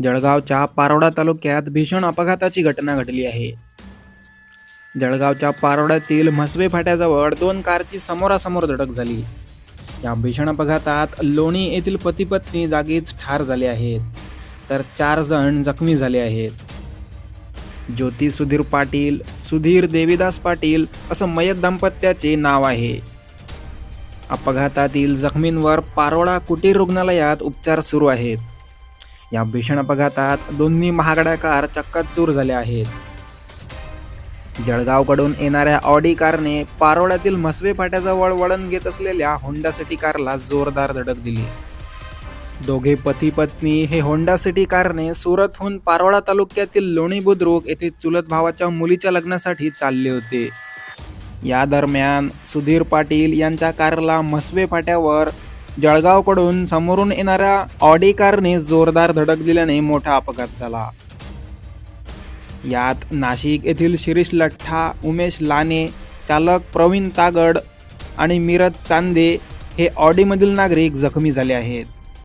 जळगावच्या पारोडा तालुक्यात भीषण अपघाताची घटना घडली आहे. जळगावच्या पारोड्यातील म्हसवे फाट्याजवळ दोन कारची समोरासमोर धडक झाली. या भीषण अपघातात लोणी येथील पती पत्नी जागीच ठार झाले आहेत. तर चार जण जखमी झाले आहेत. ज्योती सुधीर पाटील सुधीर देवीदास पाटील असं मयत दाम्पत्याचे नाव आहे. अपघातातील जखमींवर पारोळा कुटीर रुग्णालयात उपचार सुरू आहेत. या भीषण अपघातात दोन्ही महागड्या कार चक्काचूर झाल्या आहेत. जळगावकडून येणाऱ्या ऑडी कारने पारोळ्यातील म्हसवे फाट्याजवळ वळण घेत असलेल्या होंडा सिटी कारला जोरदार धडक दिली. दोघे पती पत्नी हे होंडा सिटी कारने सुरतहून पारोळा तालुक्यातील लोणी बुद्रुक येथे चुलत भावाच्या मुलीच्या लग्नासाठी चालले होते. या दरम्यान सुधीर पाटील यांच्या कारला म्हसवे फाट्यावर जळगावकडून समोरून येणाऱ्या ऑडी कारने जोरदार धडक दिल्याने मोठा अपघात झाला. यात नाशिक येथील शिरीष लठ्ठा उमेश लाने चालक प्रवीण तागड आणि मिरज चांदे हे ऑडीमधील नागरिक जखमी झाले आहेत.